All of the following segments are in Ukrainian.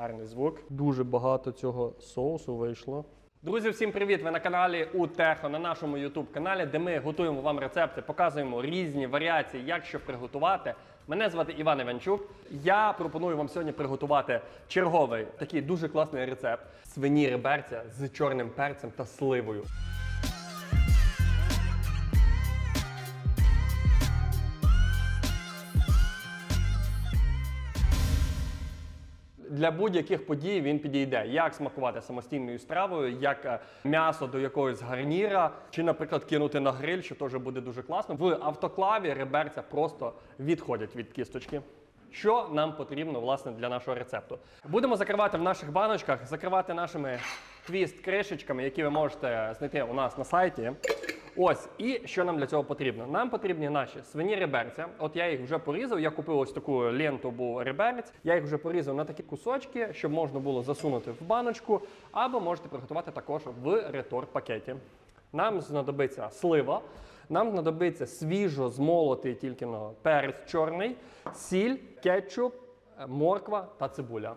Гарний звук. Дуже багато цього соусу вийшло. Друзі, всім привіт! Ви на каналі Утехо, на нашому YouTube каналі, де ми готуємо вам рецепти, показуємо різні варіації, як що приготувати. Мене звати Іван Іванчук. Я пропоную вам сьогодні приготувати черговий такий дуже класний рецепт свині реберця з чорним перцем та сливою. Для будь-яких подій він підійде. Як смакувати самостійною стравою, як е, м'ясо до якогось гарніра, чи, наприклад, кинути на гриль, що теж буде дуже класно. В автоклаві реберця просто відходять від кісточки. Що нам потрібно власне для нашого рецепту? Будемо закривати в наших баночках, закривати нашими твіст-кришечками, які ви можете знайти у нас на сайті. Ось, і що нам для цього потрібно? Нам потрібні наші свині реберця. От я їх вже порізав. Я купив ось таку ленту був реберець. Я їх вже порізав на такі кусочки, щоб можна було засунути в баночку, або можете приготувати також в ретор-пакеті. Нам знадобиться слива, нам знадобиться свіжо змолотий тільки на перець чорний, сіль, кетчуп, е, морква та цибуля.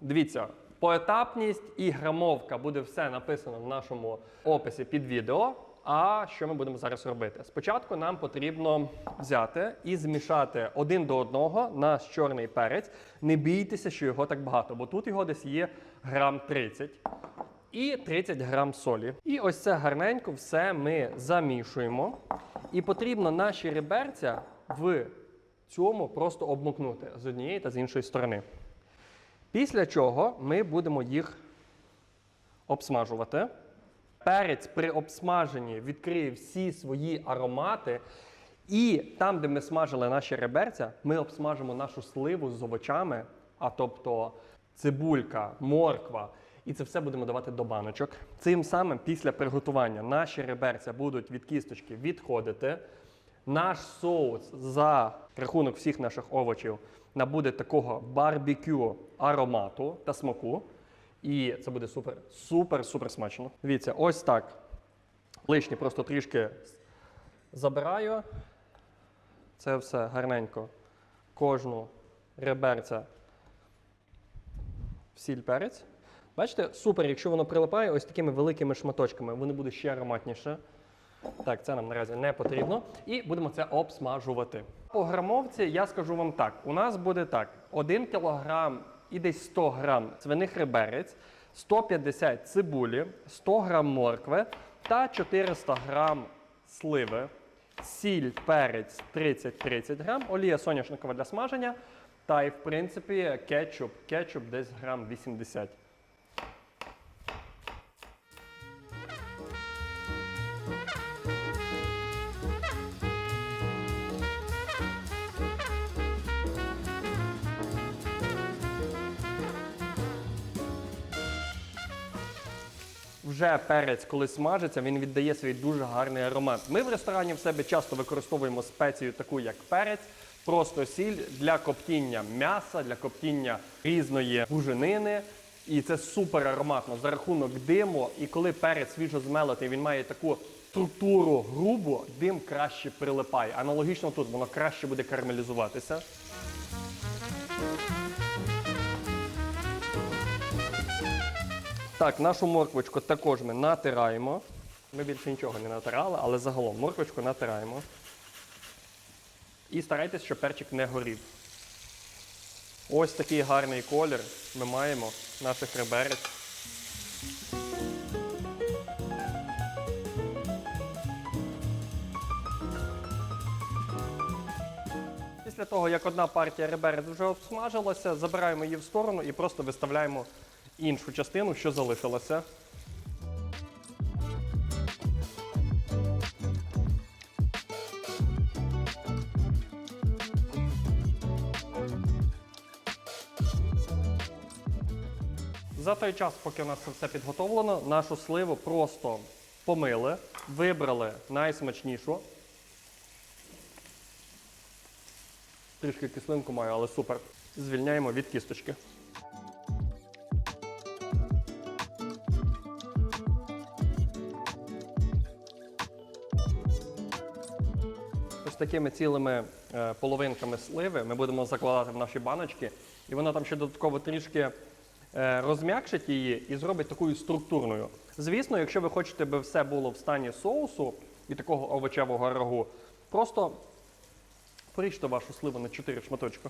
Дивіться, поетапність і грамовка буде все написано в нашому описі під відео. А що ми будемо зараз робити? Спочатку нам потрібно взяти і змішати один до одного наш чорний перець. Не бійтеся, що його так багато, бо тут його десь є грам 30 і 30 грам солі. І ось це гарненько все ми замішуємо. І потрібно наші реберця в цьому просто обмокнути з однієї та з іншої сторони. Після чого ми будемо їх обсмажувати. Перець при обсмаженні відкриє всі свої аромати. І там, де ми смажили наші реберця, ми обсмажимо нашу сливу з овочами, а тобто цибулька, морква. І це все будемо давати до баночок. Цим самим після приготування наші реберця будуть від кісточки відходити. Наш соус за рахунок всіх наших овочів набуде такого барбекю аромату та смаку. І це буде супер, супер, супер смачно. Дивіться, ось так. Лишні просто трішки забираю. Це все гарненько. Кожну реберця в сіль перець. Бачите, супер, якщо воно прилипає ось такими великими шматочками, вони будуть ще ароматніше. Так, це нам наразі не потрібно. І будемо це обсмажувати. По грамовці я скажу вам так: у нас буде так: 1 кілограм і десь 100 грам свиних реберець, 150 цибулі, 100 грам моркви та 400 грам сливи, сіль, перець 30-30 грам, олія соняшникова для смаження. Та й в принципі кетчуп, кетчуп десь грам 80. Вже перець, коли смажиться, він віддає свій дуже гарний аромат. Ми в ресторані в себе часто використовуємо спецію, таку як перець, просто сіль для коптіння м'яса, для коптіння різної буженини. І це супер ароматно за рахунок диму. І коли перець свіжо змелотий, він має таку структуру грубу, дим краще прилипає. Аналогічно тут воно краще буде карамелізуватися. Так, нашу морквочку також ми натираємо. Ми більше нічого не натирали, але загалом морквочку натираємо. І старайтесь, щоб перчик не горів. Ось такий гарний колір ми маємо наших реберець. Після того, як одна партія реберець вже обсмажилася, забираємо її в сторону і просто виставляємо іншу частину, що залишилося. За той час, поки у нас все підготовлено, нашу сливу просто помили, вибрали найсмачнішу. Трішки кислинку маю, але супер. Звільняємо від кісточки. Такими цілими е, половинками сливи ми будемо закладати в наші баночки, і вона там ще додатково трішки е, розм'якшить її і зробить такою структурною. Звісно, якщо ви хочете, би все було в стані соусу і такого овочевого рагу, просто поріжте вашу сливу на 4 шматочки.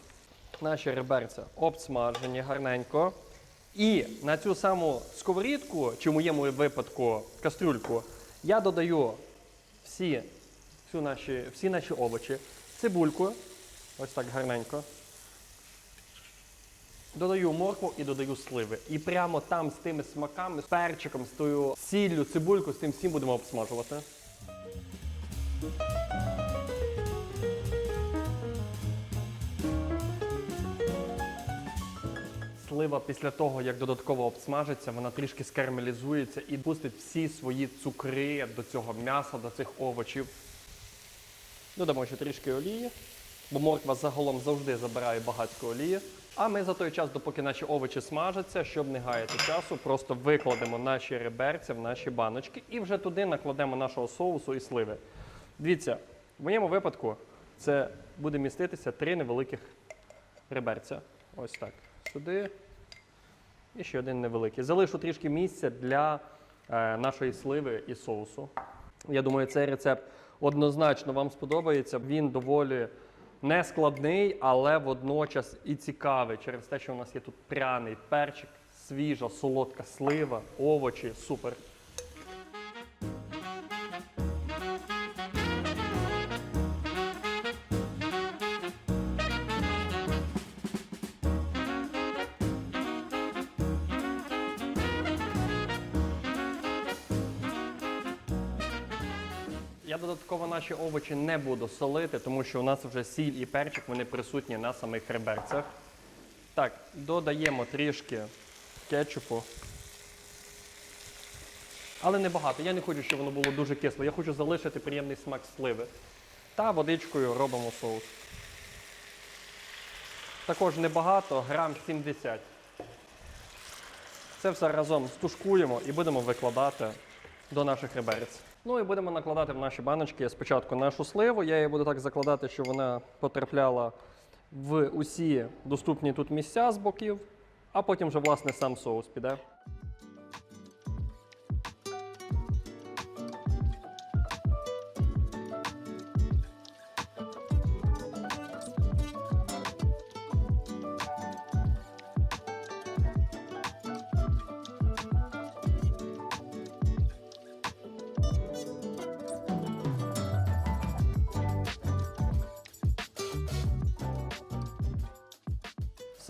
Наші реберця обсмажені гарненько. І на цю саму сковорідку, чи в моєму випадку кастрюльку, я додаю всі, всю наші, всі наші овочі, цибульку, ось так гарненько. Додаю моркву і додаю сливи. І прямо там з тими смаками, з перчиком, з тою сіллю, цибулькою, з тим всім будемо обсмажувати. Слива після того, як додатково обсмажиться, вона трішки скармелізується і пустить всі свої цукри до цього м'яса, до цих овочів. Додамо ще трішки олії, бо морква загалом завжди забирає багатько олії. А ми за той час, допоки наші овочі смажаться, щоб не гаяти часу, просто викладемо наші реберця в наші баночки і вже туди накладемо нашого соусу і сливи. Дивіться, в моєму випадку це буде міститися три невеликих реберця. Ось так. Сюди. І ще один невеликий. Залишу трішки місця для е, нашої сливи і соусу. Я думаю, цей рецепт однозначно вам сподобається. Він доволі нескладний, але водночас і цікавий через те, що у нас є тут пряний перчик, свіжа, солодка слива, овочі. Супер. Я додатково наші овочі не буду солити, тому що у нас вже сіль і перчик вони присутні на самих реберцях. Так, додаємо трішки кетчупу. Але не багато. Я не хочу, щоб воно було дуже кисло. Я хочу залишити приємний смак сливи. Та водичкою робимо соус. Також небагато, грам 70. Це все разом стушкуємо і будемо викладати до наших реберець. Ну і будемо накладати в наші баночки спочатку нашу сливу. Я її буду так закладати, щоб вона потрапляла в усі доступні тут місця з боків, а потім вже власне сам соус піде.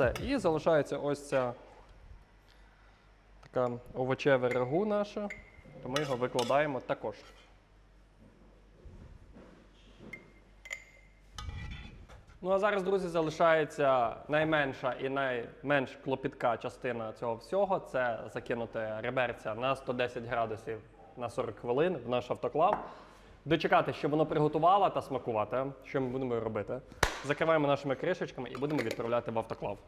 Все. І залишається ось ця така овочеве рагу наше, то ми його викладаємо також. Ну а зараз, друзі, залишається найменша і найменш клопітка частина цього всього. Це закинути реберця на 110 градусів на 40 хвилин в наш автоклав. Дочекати, щоб воно приготувало та смакувати. Що ми будемо робити? Закриваємо нашими кришечками і будемо відправляти в автоклав.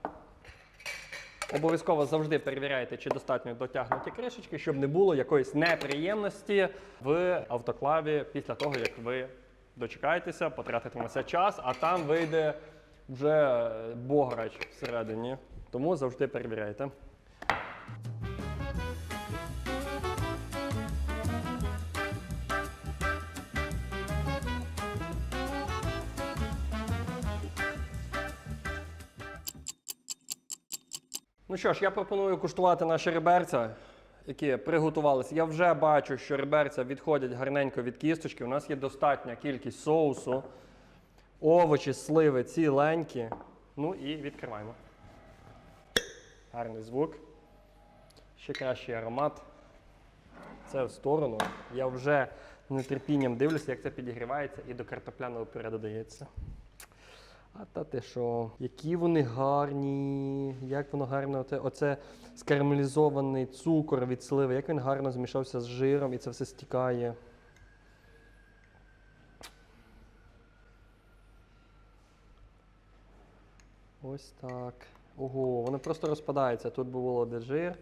Обов'язково завжди перевіряйте, чи достатньо дотягнуті кришечки, щоб не було якоїсь неприємності в автоклаві після того, як ви дочекаєтеся, потратите на це час, а там вийде вже бограч всередині. Тому завжди перевіряйте. Ну що ж, я пропоную куштувати наші реберця, які приготувалися. Я вже бачу, що реберця відходять гарненько від кісточки. У нас є достатня кількість соусу, овочі, сливи ціленькі. Ну і відкриваємо. Гарний звук. Ще кращий аромат. Це в сторону. Я вже з нетерпінням дивлюся, як це підігрівається і до картопляного додається. А та ти що? Які вони гарні, як воно гарно, оце, оце скарамелізований цукор від сливи, як він гарно змішався з жиром і це все стікає. Ось так. Ого, воно просто розпадається. Тут було де жир,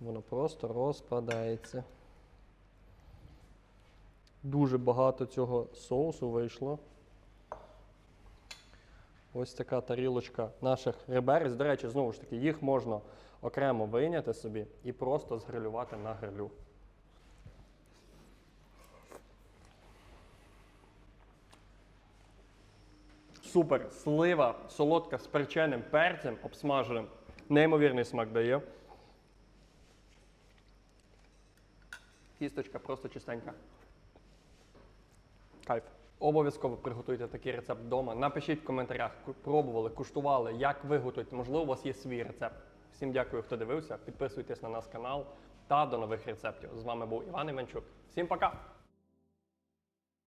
воно просто розпадається. Дуже багато цього соусу вийшло. Ось така тарілочка наших реберець. До речі, знову ж таки, їх можна окремо вийняти собі і просто згрилювати на грилю. Супер, слива, солодка з перченим перцем обсмаженим. Неймовірний смак дає. Кісточка просто чистенька. Кайф. Обов'язково приготуйте такий рецепт вдома. Напишіть в коментарях, пробували, куштували, як ви готуєте. Можливо, у вас є свій рецепт. Всім дякую, хто дивився. Підписуйтесь на наш канал та до нових рецептів. З вами був Іван Іванчук. Всім пока!